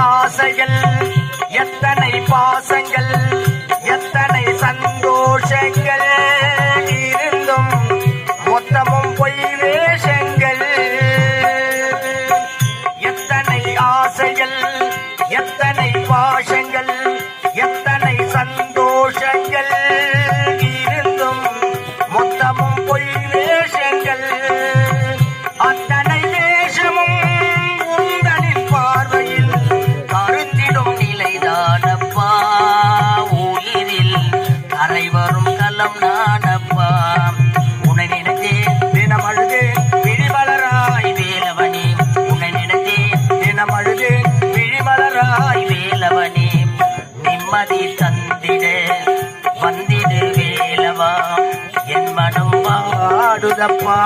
ஆசைகள் எத்தனை பாசங்கள் எத்தனை சந்தோஷங்கள் இருந்தும் மொத்தமும் பொய் வேஷங்கள். எத்தனை ஆசைகள் எத்தனை பாஷங்கள் வந்தாய் வேலவனே நிம்மதி தந்திட வந்திடு வேலவா என் மனம் வாடுதப்பா